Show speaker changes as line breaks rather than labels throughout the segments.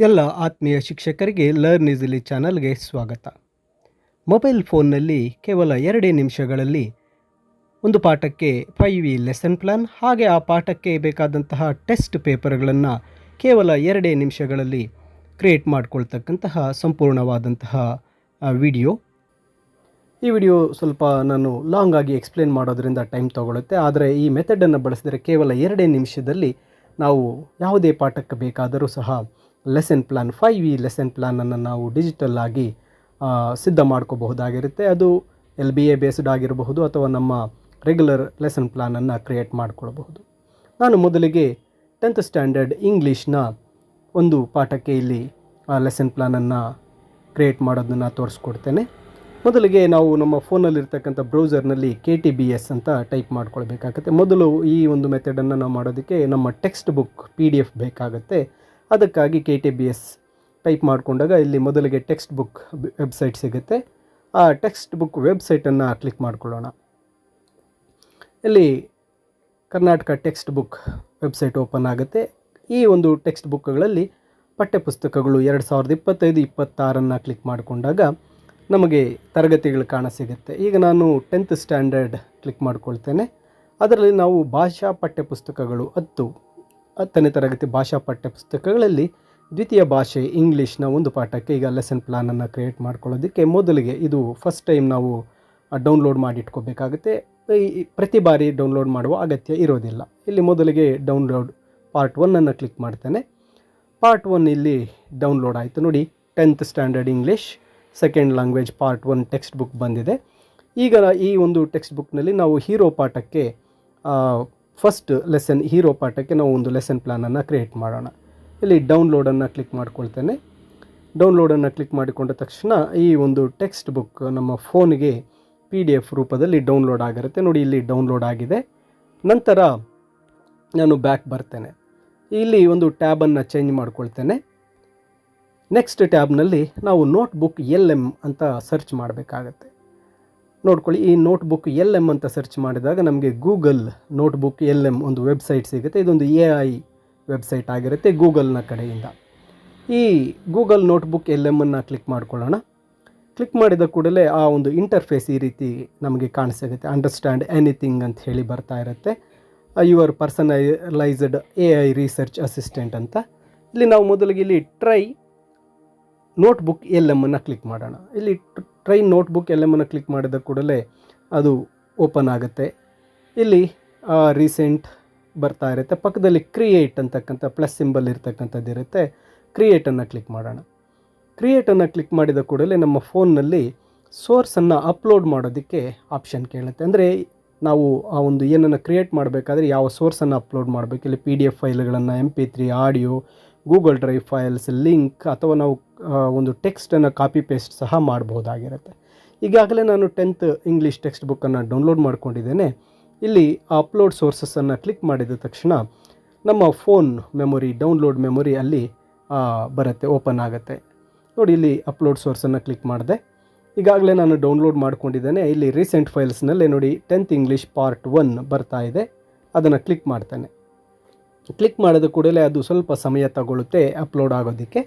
ಎಲ್ಲ ಆತ್ಮೀಯ ಶಿಕ್ಷಕರಿಗೆ ಲರ್ನ್ ಈಸಿಲಿ ಚಾನಲ್ಗೆ ಸ್ವಾಗತ. ಮೊಬೈಲ್ ಫೋನ್ನಲ್ಲಿ ಕೇವಲ ಎರಡೇ ನಿಮಿಷಗಳಲ್ಲಿ ಒಂದು ಪಾಠಕ್ಕೆ ಫೈವ್ ಇ ಲೆಸನ್ ಪ್ಲಾನ್ ಹಾಗೆ ಆ ಪಾಠಕ್ಕೆ ಬೇಕಾದಂತಹ ಟೆಸ್ಟ್ ಪೇಪರ್ಗಳನ್ನು ಕೇವಲ ಎರಡೇ ನಿಮಿಷಗಳಲ್ಲಿ ಕ್ರಿಯೇಟ್ ಮಾಡಿಕೊಳ್ತಕ್ಕಂತಹ ಸಂಪೂರ್ಣವಾದಂತಹ ವಿಡಿಯೋ ಈ ವಿಡಿಯೋ ಸ್ವಲ್ಪ ನಾನು ಲಾಂಗ್ ಆಗಿ ಎಕ್ಸ್ಪ್ಲೇನ್ ಮಾಡೋದರಿಂದ ಟೈಮ್ ತೊಗೊಳುತ್ತೆ. ಆದರೆ ಈ ಮೆಥಡನ್ನು ಬಳಸಿದರೆ ಕೇವಲ ಎರಡೇ ನಿಮಿಷದಲ್ಲಿ ನಾವು ಯಾವುದೇ ಪಾಠಕ್ಕೆ ಬೇಕಾದರೂ ಸಹ ಲೆಸನ್ ಪ್ಲ್ಯಾನ್ ಫೈವ್ ಈ ಲೆಸನ್ ಪ್ಲ್ಯಾನನ್ನು ನಾವು ಡಿಜಿಟಲ್ ಆಗಿ ಸಿದ್ಧ ಮಾಡ್ಕೋಬಹುದಾಗಿರುತ್ತೆ. ಅದು ಎಲ್ ಬಿ ಎ ಬೇಸ್ಡ್ ಆಗಿರಬಹುದು ಅಥವಾ ನಮ್ಮ ರೆಗ್ಯುಲರ್ ಲೆಸನ್ ಪ್ಲ್ಯಾನನ್ನು ಕ್ರಿಯೇಟ್ ಮಾಡಿಕೊಳ್ಬಹುದು. ನಾನು ಮೊದಲಿಗೆ ಟೆಂತ್ ಸ್ಟ್ಯಾಂಡರ್ಡ್ ಇಂಗ್ಲೀಷ್ನ ಒಂದು ಪಾಠಕ್ಕೆ ಇಲ್ಲಿ ಲೆಸನ್ ಪ್ಲ್ಯಾನನ್ನು ಕ್ರಿಯೇಟ್ ಮಾಡೋದನ್ನು ತೋರಿಸ್ಕೊಡ್ತೇನೆ. ಮೊದಲಿಗೆ ನಾವು ನಮ್ಮ ಫೋನಲ್ಲಿರ್ತಕ್ಕಂಥ ಬ್ರೌಸರ್ನಲ್ಲಿ ಕೆ ಟಿ ಬಿ ಎಸ್ ಅಂತ ಟೈಪ್ ಮಾಡ್ಕೊಳ್ಬೇಕಾಗತ್ತೆ. ಮೊದಲು ಈ ಒಂದು ಮೆಥಡನ್ನು ನಾವು ಮಾಡೋದಕ್ಕೆ ನಮ್ಮ textbook P D F ಬೇಕಾಗುತ್ತೆ. ಅದಕ್ಕಾಗಿ K T B S type ಮಾಡಿಕೊಂಡಾಗ ಇಲ್ಲಿ ಮೊದಲಿಗೆ ಟೆಕ್ಸ್ಟ್ ಬುಕ್ ವೆಬ್ಸೈಟ್ ಸಿಗುತ್ತೆ. ಆ ಟೆಕ್ಸ್ಟ್ ಬುಕ್ ವೆಬ್ಸೈಟನ್ನು ಕ್ಲಿಕ್ ಮಾಡ್ಕೊಳ್ಳೋಣ. ಇಲ್ಲಿ Karnataka textbook website open ಆಗುತ್ತೆ. ಈ ಒಂದು ಟೆಕ್ಸ್ಟ್ ಬುಕ್ಗಳಲ್ಲಿ ಪಠ್ಯಪುಸ್ತಕಗಳು ಎರಡು ಸಾವಿರದ ಇಪ್ಪತ್ತೈದು, ಇಪ್ಪತ್ತಾರನ್ನು ಕ್ಲಿಕ್ ಮಾಡಿಕೊಂಡಾಗ ನಮಗೆ ತರಗತಿಗಳು ಕಾಣಸಿಗುತ್ತೆ ಈಗ ನಾನು ಟೆಂತ್ ಸ್ಟ್ಯಾಂಡರ್ಡ್ ಕ್ಲಿಕ್ ಮಾಡ್ಕೊಳ್ತೇನೆ. ಅದರಲ್ಲಿ ನಾವು ಭಾಷಾ ಪಠ್ಯಪುಸ್ತಕಗಳು ಹತ್ತು ಹತ್ತನೇ ತರಗತಿ ಭಾಷಾ ಪಠ್ಯಪುಸ್ತಕಗಳಲ್ಲಿ ದ್ವಿತೀಯ ಭಾಷೆ ಇಂಗ್ಲೀಷ್ನ ಒಂದು ಪಾಠಕ್ಕೆ ಈಗ ಲೆಸನ್ ಪ್ಲಾನನ್ನು ಕ್ರಿಯೇಟ್ ಮಾಡ್ಕೊಳ್ಳೋದಕ್ಕೆ ಮೊದಲಿಗೆ ಇದು ಫಸ್ಟ್ ಟೈಮ್ ನಾವು ಡೌನ್ಲೋಡ್ ಮಾಡಿ ಇಟ್ಕೋಬೇಕಾಗುತ್ತೆ ಈ ಪ್ರತಿ ಬಾರಿ ಡೌನ್ಲೋಡ್ ಮಾಡುವ ಅಗತ್ಯ ಇರೋದಿಲ್ಲ. ಇಲ್ಲಿ ಮೊದಲಿಗೆ ಡೌನ್ಲೋಡ್ ಪಾರ್ಟ್ ಒನ್ನನ್ನು ಕ್ಲಿಕ್ ಮಾಡ್ತೇನೆ. ಪಾರ್ಟ್ ಒನ್ ಇಲ್ಲಿ ಡೌನ್ಲೋಡ್ ಆಯಿತು ನೋಡಿ. Tenth standard English second language part one textbook ಬಂದಿದೆ. ಈಗ ಈ ಒಂದು ಟೆಕ್ಸ್ಟ್ ಬುಕ್ನಲ್ಲಿ ನಾವು ಹೀರೋ ಪಾಠಕ್ಕೆ ಫಸ್ಟ್ ಲೆಸನ್ ಹೀರೋ ಪಾಠಕ್ಕೆ ನಾವು ಒಂದು ಲೆಸನ್ ಪ್ಲಾನನ್ನು ಕ್ರಿಯೇಟ್ ಮಾಡೋಣ. ಇಲ್ಲಿ ಡೌನ್ಲೋಡನ್ನು ಕ್ಲಿಕ್ ಮಾಡ್ಕೊಳ್ತೇನೆ. ಡೌನ್ಲೋಡನ್ನು ಕ್ಲಿಕ್ ಮಾಡಿಕೊಂಡ ತಕ್ಷಣ ಈ ಒಂದು ಟೆಕ್ಸ್ಟ್ ಬುಕ್ ನಮ್ಮ ಫೋನಿಗೆ ಪಿ ಡಿ ಎಫ್ ರೂಪದಲ್ಲಿ ಡೌನ್ಲೋಡ್ ಆಗಿರುತ್ತೆ. ನೋಡಿ, ಇಲ್ಲಿ ಡೌನ್ಲೋಡ್ ಆಗಿದೆ. ನಂತರ ನಾನು ಬ್ಯಾಕ್ ಬರ್ತೇನೆ. ಇಲ್ಲಿ ಒಂದು ಟ್ಯಾಬನ್ನು ಚೇಂಜ್ ಮಾಡ್ಕೊಳ್ತೇನೆ. ನೆಕ್ಸ್ಟ್ ಟ್ಯಾಬ್ನಲ್ಲಿ ನಾವು ನೋಟ್ಬುಕ್ ಎಲ್ ಎಂ ಅಂತ ಸರ್ಚ್ ಮಾಡಬೇಕಾಗತ್ತೆ. ನೋಡ್ಕೊಳ್ಳಿ. ಈ ನೋಟ್ಬುಕ್ ಎಲ್ ಎಂ ಅಂತ ಸರ್ಚ್ ಮಾಡಿದಾಗ ನಮಗೆ ಗೂಗಲ್ ನೋಟ್ಬುಕ್ ಎಲ್ ಎಂ ಒಂದು ವೆಬ್ಸೈಟ್ ಸಿಗುತ್ತೆ. ಇದೊಂದು ಎ ಐ ವೆಬ್ಸೈಟ್ ಆಗಿರುತ್ತೆ ಗೂಗಲ್ನ ಕಡೆಯಿಂದ. ಈ ಗೂಗಲ್ ನೋಟ್ಬುಕ್ ಎಲ್ ಎಮ್ಮನ್ನು ಕ್ಲಿಕ್ ಮಾಡ್ಕೊಳ್ಳೋಣ. ಕ್ಲಿಕ್ ಮಾಡಿದ ಕೂಡಲೇ ಆ ಒಂದು ಇಂಟರ್ಫೇಸ್ ಈ ರೀತಿ ನಮಗೆ ಕಾಣಿಸಿಗುತ್ತೆ ಅಂಡರ್ಸ್ಟ್ಯಾಂಡ್ ಎನಿಥಿಂಗ್ ಅಂತ ಹೇಳಿ ಬರ್ತಾ ಇರುತ್ತೆ. Your personalised A I research assistant ಅಂತ. ಇಲ್ಲಿ ನಾವು ಮೊದಲಿಗೆ ಇಲ್ಲಿ ಟ್ರೈ ನೋಟ್ಬುಕ್ ಎಲ್ ಎಮ್ಮನ್ನು ಕ್ಲಿಕ್ ಮಾಡೋಣ. ಇಲ್ಲಿ ಟ್ರೈ ನೋಟ್ಬುಕ್ ಎಲ್ ಎಮ್ಮನ್ನು ಕ್ಲಿಕ್ ಮಾಡಿದ ಕೂಡಲೇ ಅದು ಓಪನ್ ಆಗುತ್ತೆ. ಇಲ್ಲಿ ರೀಸೆಂಟ್ ಬರ್ತಾ ಇರುತ್ತೆ. ಪಕ್ಕದಲ್ಲಿ ಕ್ರಿಯೇಟ್ ಅಂತಕ್ಕಂಥ ಪ್ಲಸ್ ಸಿಂಬಲ್ ಇರ್ತಕ್ಕಂಥದ್ದು ಇರುತ್ತೆ. ಕ್ರಿಯೇಟನ್ನು ಕ್ಲಿಕ್ ಮಾಡೋಣ. ಕ್ರಿಯೇಟನ್ನು ಕ್ಲಿಕ್ ಮಾಡಿದ ಕೂಡಲೇ ನಮ್ಮ ಫೋನ್ನಲ್ಲಿ ಸೋರ್ಸನ್ನು ಅಪ್ಲೋಡ್ ಮಾಡೋದಕ್ಕೆ ಆಪ್ಷನ್ ಕೇಳುತ್ತೆ. ಅಂದರೆ ನಾವು ಆ ಒಂದು ಏನನ್ನು ಕ್ರಿಯೇಟ್ ಮಾಡಬೇಕಾದ್ರೆ ಯಾವ ಸೋರ್ಸನ್ನು ಅಪ್ಲೋಡ್ ಮಾಡಬೇಕು. ಇಲ್ಲಿ ಪಿ ಡಿ ಎಫ್ ಫೈಲ್ಗಳನ್ನು M P three, audio Google drive files, link ಅಥವಾ ನಾವು ಒಂದು ಟೆಕ್ಸ್ಟನ್ನು ಕಾಪಿ ಪೇಸ್ಟ್ ಸಹ ಮಾಡ್ಬೋದಾಗಿರುತ್ತೆ. ಈಗಾಗಲೇ ನಾನು ಟೆಂತ್ ಇಂಗ್ಲೀಷ್ ಟೆಕ್ಸ್ಟ್ ಬುಕ್ಕನ್ನು ಡೌನ್ಲೋಡ್ ಮಾಡ್ಕೊಂಡಿದ್ದೇನೆ. ಇಲ್ಲಿ ಅಪ್ಲೋಡ್ ಸೋರ್ಸಸನ್ನು ಕ್ಲಿಕ್ ಮಾಡಿದ ತಕ್ಷಣ ನಮ್ಮ ಫೋನ್ ಮೆಮೊರಿ, ಡೌನ್ಲೋಡ್ ಮೆಮೊರಿ ಅಲ್ಲಿ ಬರುತ್ತೆ, ಓಪನ್ ಆಗುತ್ತೆ. ನೋಡಿ, ಇಲ್ಲಿ ಅಪ್ಲೋಡ್ ಸೋರ್ಸನ್ನು ಕ್ಲಿಕ್ ಮಾಡಿದೆ. ಈಗಾಗಲೇ ನಾನು ಡೌನ್ಲೋಡ್ ಮಾಡ್ಕೊಂಡಿದ್ದೇನೆ. ಇಲ್ಲಿ ರೀಸೆಂಟ್ ಫೈಲ್ಸ್ನಲ್ಲೇ ನೋಡಿ ಟೆಂತ್ ಇಂಗ್ಲೀಷ್ ಪಾರ್ಟ್ ಒನ್ ಬರ್ತಾ ಇದೆ. ಅದನ್ನು ಕ್ಲಿಕ್ ಮಾಡ್ತೇನೆ. ಕ್ಲಿಕ್ ಮಾಡಿದ ಕೂಡಲೇ ಅದು ಸ್ವಲ್ಪ ಸಮಯ ತಗೊಳ್ಳುತ್ತೆ ಅಪ್ಲೋಡ್ ಆಗೋದಕ್ಕೆ.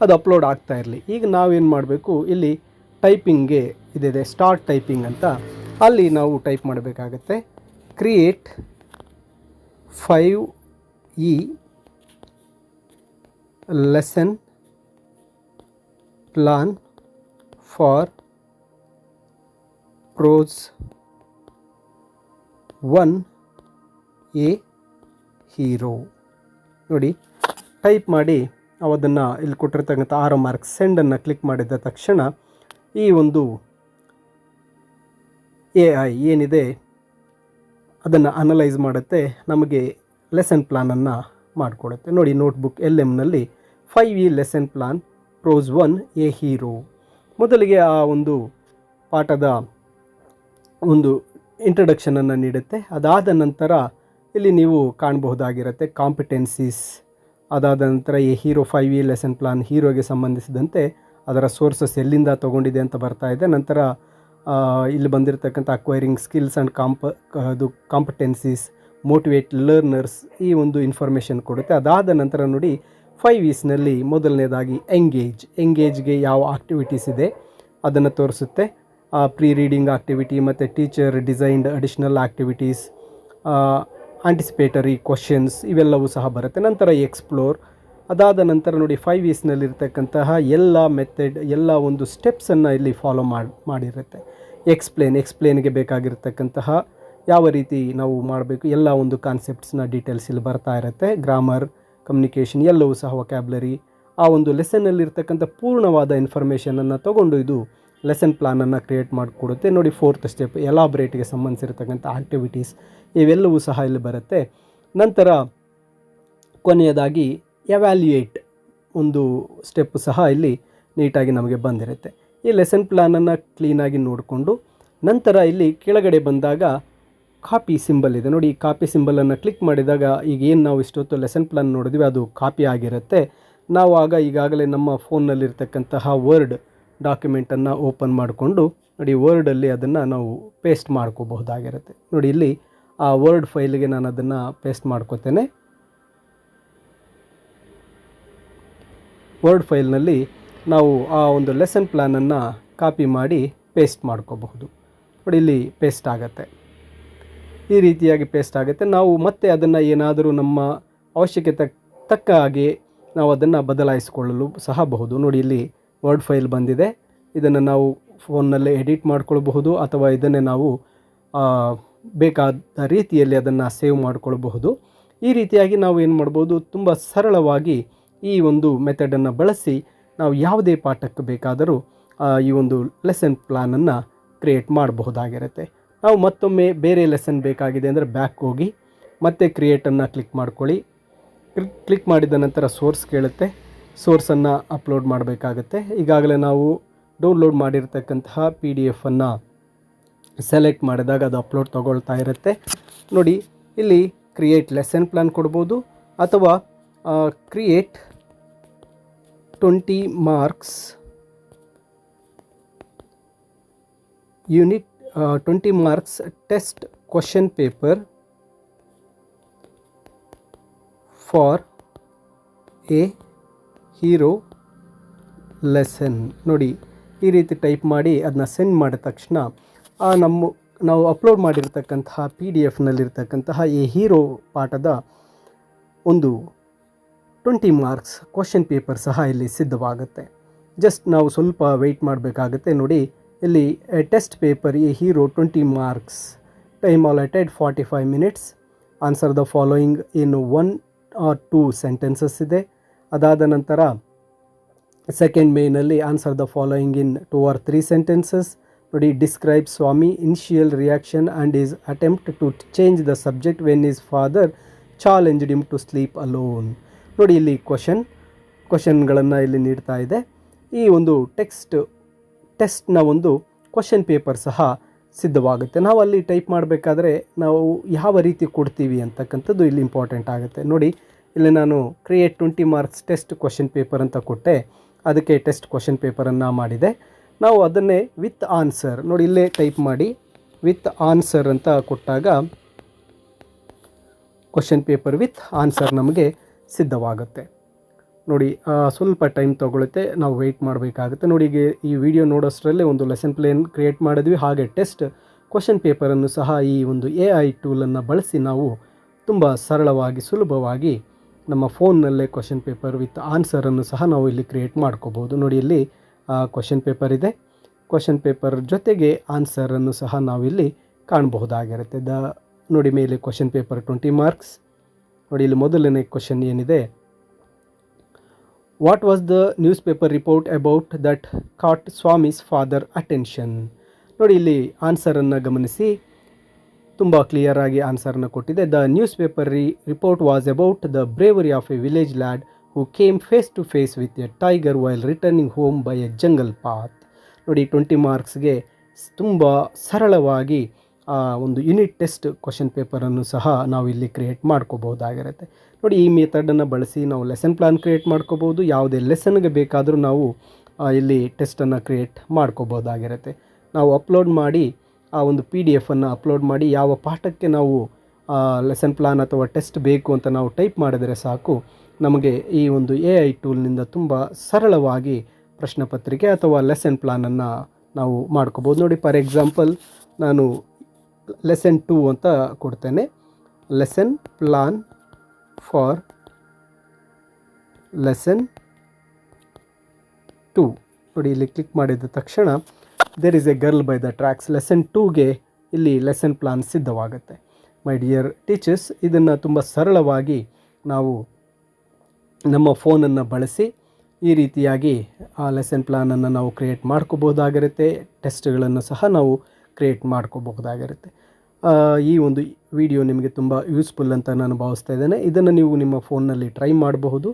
ಅದು ಅಪ್ಲೋಡ್ ಆಗ್ತಾ ಇರಲಿ. ಈಗ ನಾವೇನು ಮಾಡಬೇಕು? ಇಲ್ಲಿ ಟೈಪಿಂಗ್ಗೆ ಇದಿದೆ ಸ್ಟಾರ್ಟ್ ಟೈಪಿಂಗ್ ಅಂತ. ಅಲ್ಲಿ ನಾವು ಟೈಪ್ ಮಾಡಬೇಕಾಗತ್ತೆ. Create five E lesson plan for prose one a hero. ನೋಡಿ, ಟೈಪ್ ಮಾಡಿ ಅದನ್ನು ಇಲ್ಲಿ ಕೊಟ್ಟಿರ್ತಕ್ಕಂಥ ಆರೋ ಮಾರ್ಕ್ ಸೆಂಡನ್ನು ಕ್ಲಿಕ್ ಮಾಡಿದ ತಕ್ಷಣ ಈ ಒಂದು ಎ ಐ ಏನಿದೆ ಅದನ್ನು ಅನಲೈಸ್ ಮಾಡುತ್ತೆ, ನಮಗೆ ಲೆಸನ್ ಪ್ಲಾನನ್ನು ಮಾಡಿಕೊಡುತ್ತೆ. ನೋಡಿ notebook L ಎಮ್ನಲ್ಲಿ five E lesson plan prose one a hero ಮೊದಲಿಗೆ ಆ ಒಂದು ಪಾಠದ ಒಂದು ಇಂಟ್ರಡಕ್ಷನನ್ನು ನೀಡುತ್ತೆ. ಅದಾದ ನಂತರ ಇಲ್ಲಿ ನೀವು ಕಾಣಬಹುದಾಗಿರುತ್ತೆ ಕಾಂಪಿಟೆನ್ಸೀಸ್ ಅದಾದ ನಂತರ ಈ hero five E lesson plan ಹೀರೋಗೆ ಸಂಬಂಧಿಸಿದಂತೆ ಅದರ ಸೋರ್ಸಸ್ ಎಲ್ಲಿಂದ ತೊಗೊಂಡಿದೆ ಅಂತ ಬರ್ತಾ ಇದೆ. ನಂತರ ಇಲ್ಲಿ ಬಂದಿರತಕ್ಕಂಥ ಅಕ್ವೈರಿಂಗ್ ಸ್ಕಿಲ್ಸ್ ಆ್ಯಂಡ್ ಕಾಂಪ ಅದು ಕಾಂಪಿಟೆನ್ಸೀಸ್ ಮೋಟಿವೇಟ್ ಲರ್ನರ್ಸ್ ಈ ಒಂದು ಇನ್ಫಾರ್ಮೇಷನ್ ಕೊಡುತ್ತೆ. ಅದಾದ ನಂತರ ನೋಡಿ ಫೈವ್ ಇಸ್ನಲ್ಲಿ ಮೊದಲನೇದಾಗಿ ಎಂಗೇಜ್ ಎಂಗೇಜ್ಗೆ ಯಾವ ಆಕ್ಟಿವಿಟೀಸ್ ಇದೆ ಅದನ್ನು ತೋರಿಸುತ್ತೆ. ಪ್ರೀ ರೀಡಿಂಗ್ ಆಕ್ಟಿವಿಟಿ ಮತ್ತು teacher designed additional activities anticipatory questions ಇವೆಲ್ಲವೂ ಸಹ ಬರುತ್ತೆ. ನಂತರ ಎಕ್ಸ್ಪ್ಲೋರ್ ಅದಾದ ನಂತರ ನೋಡಿ ಫೈವ್ ಇಯರ್ಸ್ನಲ್ಲಿರ್ತಕ್ಕಂತಹ ಎಲ್ಲ ಮೆಥಡ್ ಎಲ್ಲ ಒಂದು ಸ್ಟೆಪ್ಸನ್ನು ಇಲ್ಲಿ ಫಾಲೋ ಮಾಡಿ, ಮಾಡಿರುತ್ತೆ. ಎಕ್ಸ್ಪ್ಲೇನ್ ಎಕ್ಸ್ಪ್ಲೇನ್ಗೆ ಬೇಕಾಗಿರ್ತಕ್ಕಂತಹ ಯಾವ ರೀತಿ ನಾವು ಮಾಡಬೇಕು, ಎಲ್ಲ ಒಂದು ಕಾನ್ಸೆಪ್ಟ್ಸ್ನ ಡೀಟೇಲ್ಸ್ ಇಲ್ಲಿ ಬರ್ತಾ ಇರುತ್ತೆ. ಗ್ರಾಮರ್ ಕಮ್ಯುನಿಕೇಷನ್ ಎಲ್ಲವೂ ಸಹ ವೊಕ್ಯಾಬ್ಲರಿ ಆ ಒಂದು ಲೆಸನ್ನಲ್ಲಿರ್ತಕ್ಕಂಥ ಪೂರ್ಣವಾದ ಇನ್ಫಾರ್ಮೇಷನನ್ನು ತಗೊಂಡು ಇದು ಲೆಸನ್ ಪ್ಲಾನನ್ನು ಕ್ರಿಯೇಟ್ ಮಾಡಿಕೊಡುತ್ತೆ. ನೋಡಿ ಫೋರ್ತ್ ಸ್ಟೆಪ್ ಎಲಾಬ್ರೇಟ್ಗೆ ಸಂಬಂಧಿಸಿರ್ತಕ್ಕಂಥ ಆಕ್ಟಿವಿಟೀಸ್ ಇವೆಲ್ಲವೂ ಸಹ ಇಲ್ಲಿ ಬರುತ್ತೆ. ನಂತರ ಕೊನೆಯದಾಗಿ ಎವ್ಯಾಲ್ಯೂಯೇಟ್ ಒಂದು ಸ್ಟೆಪ್ ಸಹ ಇಲ್ಲಿ ನೀಟಾಗಿ ನಮಗೆ ಬಂದಿರುತ್ತೆ. ಈ ಲೆಸನ್ ಪ್ಲ್ಯಾನನ್ನು ಕ್ಲೀನಾಗಿ ನೋಡಿಕೊಂಡು ನಂತರ ಇಲ್ಲಿ ಕೆಳಗಡೆ ಬಂದಾಗ ಕಾಪಿ ಸಿಂಬಲ್ ಇದೆ. ನೋಡಿ ಈ ಕಾಪಿ ಸಿಂಬಲನ್ನು ಕ್ಲಿಕ್ ಮಾಡಿದಾಗ ಈಗ ಏನು ನಾವು ಇಷ್ಟೊತ್ತು ಲೆಸನ್ ಪ್ಲ್ಯಾನ್ ನೋಡಿದ್ವಿ, ಅದು ಕಾಪಿ ಆಗಿರುತ್ತೆ. ನಾವು ಆಗ ಈಗಾಗಲೇ ನಮ್ಮ ಫೋನ್ನಲ್ಲಿರ್ತಕ್ಕಂತಹ ವರ್ಡ್ ಡಾಕ್ಯುಮೆಂಟನ್ನು ಓಪನ್ ಮಾಡಿಕೊಂಡು ನೋಡಿ ವರ್ಡಲ್ಲಿ ಅದನ್ನು ನಾವು ಪೇಸ್ಟ್ ಮಾಡ್ಕೋಬಹುದಾಗಿರುತ್ತೆ. ನೋಡಿ ಇಲ್ಲಿ ಆ ವರ್ಡ್ ಫೈಲ್ಗೆ ನಾನು ಅದನ್ನು ಪೇಸ್ಟ್ ಮಾಡ್ಕೋತೇನೆ. ವರ್ಡ್ ಫೈಲ್ನಲ್ಲಿ ನಾವು ಆ ಒಂದು ಲೆಸನ್ ಪ್ಲ್ಯಾನನ್ನು ಕಾಪಿ ಮಾಡಿ ಪೇಸ್ಟ್ ಮಾಡ್ಕೋಬಹುದು. ನೋಡಿ ಇಲ್ಲಿ ಪೇಸ್ಟ್ ಆಗುತ್ತೆ. ಈ ರೀತಿಯಾಗಿ ಪೇಸ್ಟ್ ಆಗುತ್ತೆ. ನಾವು ಮತ್ತೆ ಅದನ್ನು ಏನಾದರೂ ನಮ್ಮ ಅವಶ್ಯಕತೆ ತಕ್ಕ ಹಾಗೆ ನಾವು ಅದನ್ನು ಬದಲಾಯಿಸಿಕೊಳ್ಳಲು ಸಹ ಬಹುದು. ನೋಡಿ ಇಲ್ಲಿ ವರ್ಡ್ ಫೈಲ್ ಬಂದಿದೆ. ಇದನ್ನು ನಾವು ಫೋನ್ನಲ್ಲೇ ಎಡಿಟ್ ಮಾಡ್ಕೊಳ್ಬಹುದು ಅಥವಾ ಇದನ್ನೇ ನಾವು ಬೇಕಾದ ರೀತಿಯಲ್ಲಿ ಅದನ್ನು ಸೇವ್ ಮಾಡಿಕೊಳ್ಬಹುದು. ಈ ರೀತಿಯಾಗಿ ನಾವು ಏನು ಮಾಡ್ಬೋದು, ತುಂಬ ಸರಳವಾಗಿ ಈ ಒಂದು ಮೆಥಡನ್ನು ಬಳಸಿ ನಾವು ಯಾವುದೇ ಪಾಠಕ್ಕೆ ಬೇಕಾದರೂ ಈ ಒಂದು ಲೆಸನ್ ಪ್ಲಾನನ್ನು ಕ್ರಿಯೇಟ್ ಮಾಡಬಹುದಾಗಿರುತ್ತೆ. ನಾವು ಮತ್ತೊಮ್ಮೆ ಬೇರೆ ಲೆಸನ್ ಬೇಕಾಗಿದೆ ಅಂದರೆ ಬ್ಯಾಕ್ ಹೋಗಿ, ಮತ್ತೆ ಕ್ರಿಯೇಟನ್ನು ಕ್ಲಿಕ್ ಮಾಡ್ಕೊಳ್ಳಿ. ಕ್ಲಿಕ್ ಮಾಡಿದ ನಂತರ ಸೋರ್ಸ್ ಕೇಳುತ್ತೆ. ಸೋರ್ಸನ್ನು ಅಪ್ಲೋಡ್ ಮಾಡಬೇಕಾಗತ್ತೆ. ಈಗಾಗಲೇ ನಾವು ಡೌನ್ಲೋಡ್ ಮಾಡಿರ್ತಕ್ಕಂತಹ ಪಿ ಡಿ ಎಫನ್ನು ಸೆಲೆಕ್ಟ್ ಮಾಡಿದಾಗ ಅದು ಅಪ್ಲೋಡ್ ತಗೊಳ್ತಾ ಇರುತ್ತೆ. ನೋಡಿ, ಇಲ್ಲಿ ಕ್ರಿಯೇಟ್ ಲೆಸನ್ ಪ್ಲ್ಯಾನ್ ಕೊಡ್ಬೋದು, ಅಥವಾ create twenty marks unit twenty marks test question paper for a hero lesson ನೋಡಿ, ಈ ರೀತಿ ಟೈಪ್ ಮಾಡಿ ಅದನ್ನ ಸೆಂಡ್ ಮಾಡಿದ ತಕ್ಷಣ, ಆ ನಮ್ಮ, ನಾವು ಅಪ್ಲೋಡ್ ಮಾಡಿರ್ತಕ್ಕಂತಹ ಪಿ ಡಿ ಎಫ್ನಲ್ಲಿರ್ತಕ್ಕಂತಹ ಈ ಹೀರೋ ಪಾಠದ ಒಂದು ಟ್ವೆಂಟಿ ಮಾರ್ಕ್ಸ್ ಕ್ವಶನ್ ಪೇಪರ್ ಸಹ ಇಲ್ಲಿ ಸಿದ್ಧವಾಗುತ್ತೆ. ಜಸ್ಟ್ ನಾವು ಸ್ವಲ್ಪ ವೆಯ್ಟ್ ಮಾಡಬೇಕಾಗುತ್ತೆ. ನೋಡಿ, ಇಲ್ಲಿ ಟೆಸ್ಟ್ ಪೇಪರ್ ಈ hero twenty marks time allotted forty five minutes answer the following in one or two sentences ಇದೆ. ಅದಾದ ನಂತರ ಸೆಕೆಂಡ್ ಮೇನಲ್ಲಿ answer the following in two or three sentences ನೋಡಿ describe Swami initial reaction and his attempt to change the subject when his father challenged him to sleep alone ನೋಡಿ, ಇಲ್ಲಿ question ಕ್ವಶನ್ಗಳನ್ನು ಇಲ್ಲಿ ನೀಡ್ತಾ ಇದೆ. ಈ ಒಂದು ಟೆಕ್ಸ್ಟ್ ಟೆಸ್ಟ್ನ ಒಂದು ಕ್ವಶನ್ ಪೇಪರ್ ಸಹ ಸಿದ್ಧವಾಗುತ್ತೆ. ನಾವು ಅಲ್ಲಿ ಟೈಪ್ ಮಾಡಬೇಕಾದ್ರೆ ನಾವು ಯಾವ ರೀತಿ ಕೊಡ್ತೀವಿ ಅಂತಕ್ಕಂಥದ್ದು ಇಲ್ಲಿ ಇಂಪಾರ್ಟೆಂಟ್ ಆಗುತ್ತೆ. ನೋಡಿ ಇಲ್ಲಿ ನಾನು create twenty marks test question paper ಅಂತ ಕೊಟ್ಟೆ. ಅದಕ್ಕೆ ಟೆಸ್ಟ್ ಕ್ವಶನ್ ಪೇಪರನ್ನು ಮಾಡಿದೆ. ನಾವು ಅದನ್ನೇ ವಿತ್ ಆನ್ಸರ್ ನೋಡಿ ಇಲ್ಲೇ ಟೈಪ್ ಮಾಡಿ ವಿತ್ ಆನ್ಸರ್ ಅಂತ ಕೊಟ್ಟಾಗ ಕ್ವಶನ್ ಪೇಪರ್ ವಿತ್ ಆನ್ಸರ್ ನಮಗೆ ಸಿದ್ಧವಾಗುತ್ತೆ. ನೋಡಿ ಸ್ವಲ್ಪ ಟೈಮ್ ತೊಗೊಳುತ್ತೆ. ನಾವು ವೆಯ್ಟ್ ಮಾಡಬೇಕಾಗುತ್ತೆ. ನೋಡಿ, ಈಗ ಈ ವಿಡಿಯೋ ನೋಡೋಷ್ಟರಲ್ಲೇ ಒಂದು ಲೆಸನ್ ಪ್ಲೇನ್ ಕ್ರಿಯೇಟ್ ಮಾಡಿದ್ವಿ. ಹಾಗೆ ಟೆಸ್ಟ್ ಕ್ವಶನ್ ಪೇಪರನ್ನು ಸಹ ಈ ಒಂದು ಎ ಐ ಟೂಲನ್ನು ಬಳಸಿ ನಾವು ತುಂಬ ಸರಳವಾಗಿ, ಸುಲಭವಾಗಿ ನಮ್ಮ ಫೋನ್ನಲ್ಲೇ ಕ್ವಶನ್ ಪೇಪರ್ ವಿತ್ ಆನ್ಸರನ್ನು ಸಹ ನಾವು ಇಲ್ಲಿ ಕ್ರಿಯೇಟ್ ಮಾಡ್ಕೋಬೋದು ನೋಡಿ ಇಲ್ಲಿ ಕ್ವಶನ್ ಪೇಪರ್ ಇದೆ. ಕ್ವಶನ್ ಪೇಪರ್ ಜೊತೆಗೆ ಆನ್ಸರನ್ನು ಸಹ ನಾವಿಲ್ಲಿ ಕಾಣಬಹುದಾಗಿರುತ್ತೆ. ದ, ನೋಡಿ ಮೇಲೆ ಕ್ವಶನ್ ಪೇಪರ್ ಟ್ವೆಂಟಿ ಮಾರ್ಕ್ಸ್ ನೋಡಿ ಇಲ್ಲಿ ಮೊದಲನೇ ಕ್ವಶನ್ ಏನಿದೆ? What was the newspaper report about that caught Swami's father attention ನೋಡಿ ಇಲ್ಲಿ ಆನ್ಸರನ್ನು ಗಮನಿಸಿ. ತುಂಬ ಕ್ಲಿಯರ್ ಆಗಿ ಆನ್ಸರ್ನ ಕೊಟ್ಟಿದೆ. The newspaper re report was about the bravery of a village lad who came face to face with a tiger while returning home by a jungle path ನೋಡಿ twenty ಮಾರ್ಕ್ಸ್ಗೆ ತುಂಬ ಸರಳವಾಗಿ ಒಂದು ಯೂನಿಟ್ ಟೆಸ್ಟ್ ಕ್ವಶನ್ ಪೇಪರನ್ನು ಸಹ ನಾವು ಇಲ್ಲಿ create ಮಾಡ್ಕೋಬಹುದಾಗಿರುತ್ತೆ. ನೋಡಿ, ಈ ಮೆಥಡನ್ನು ಬಳಸಿ ನಾವು ಲೆಸನ್ ಪ್ಲಾನ್ ಕ್ರಿಯೇಟ್ ಮಾಡ್ಕೋಬೋದು ಯಾವುದೇ ಲೆಸನ್ಗೆ ಬೇಕಾದರೂ ನಾವು ಇಲ್ಲಿ ಟೆಸ್ಟನ್ನು ಕ್ರಿಯೇಟ್ ಮಾಡ್ಕೋಬೋದಾಗಿರುತ್ತೆ ನಾವು ಅಪ್ಲೋಡ್ ಮಾಡಿ ಆ ಒಂದು ಪಿ ಡಿ ಎಫನ್ನು ಅಪ್ಲೋಡ್ ಮಾಡಿ ಯಾವ ಪಾಠಕ್ಕೆ ನಾವು ಲೆಸನ್ ಪ್ಲಾನ್ ಅಥವಾ ಟೆಸ್ಟ್ ಬೇಕು ಅಂತ ನಾವು ಟೈಪ್ ಮಾಡಿದರೆ ಸಾಕು. ನಮಗೆ ಈ ಒಂದು ಎ ಐ ಟೂಲ್ನಿಂದ ತುಂಬ ಸರಳವಾಗಿ ಪ್ರಶ್ನೆ ಪತ್ರಿಕೆ ಅಥವಾ ಲೆಸನ್ ಪ್ಲಾನನ್ನು ನಾವು ಮಾಡ್ಕೋಬೋದು. ನೋಡಿ ಫಾರ್ ಎಕ್ಸಾಂಪಲ್ ನಾನು ಲೆಸನ್ ಟೂ ಅಂತ ಕೊಡ್ತೇನೆ. Lesson plan for lesson two ನೋಡಿ, ಇಲ್ಲಿ ಕ್ಲಿಕ್ ಮಾಡಿದ ತಕ್ಷಣ there is a girl by the tracks lesson ಟೂಗೆ ಇಲ್ಲಿ ಲೆಸನ್ ಪ್ಲಾನ್ ಸಿದ್ಧವಾಗುತ್ತೆ. ಮೈ ಡಿಯರ್ ಟೀಚರ್ಸ್ ಇದನ್ನು ತುಂಬ ಸರಳವಾಗಿ ನಾವು ನಮ್ಮ ಫೋನನ್ನು ಬಳಸಿ ಈ ರೀತಿಯಾಗಿ ಆ ಲೆಸನ್ ಪ್ಲಾನನ್ನು ನಾವು ಕ್ರಿಯೇಟ್ ಮಾಡ್ಕೋಬಹುದಾಗಿರುತ್ತೆ. ಟೆಸ್ಟ್ಗಳನ್ನು ಸಹ ನಾವು ಕ್ರಿಯೇಟ್ ಮಾಡ್ಕೋಬಹುದಾಗಿರುತ್ತೆ. ಈ ಒಂದು ವಿಡಿಯೋ ನಿಮಗೆ ತುಂಬ ಯೂಸ್ಫುಲ್ ಅಂತ ನಾನು ಭಾವಿಸ್ತಾ ಇದ್ದೇನೆ. ಇದನ್ನು ನೀವು ನಿಮ್ಮ ಫೋನ್ನಲ್ಲಿ ಟ್ರೈ ಮಾಡಬಹುದು.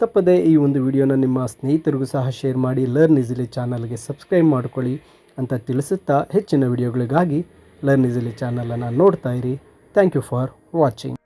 ತಪ್ಪದೆ ಈ ಒಂದು ವಿಡಿಯೋನ ನಿಮ್ಮ ಸ್ನೇಹಿತರಿಗೂ ಸಹ ಶೇರ್ ಮಾಡಿ. ಲರ್ನ್ ಈಸಿಲಿ ಚಾನಲ್ಗೆ ಸಬ್ಸ್ಕ್ರೈಬ್ ಮಾಡ್ಕೊಳ್ಳಿ. ಅಂತ ತಿಳಿಸುತ್ತಾ ಹೆಚ್ಚಿನ ವಿಡಿಯೋಗಳಿಗಾಗಿ ಲರ್ನ್ ಈಸಿಲಿ ಚಾನಲನ್ನು ನೋಡ್ತಾ ಇರಿ. Thank you for watching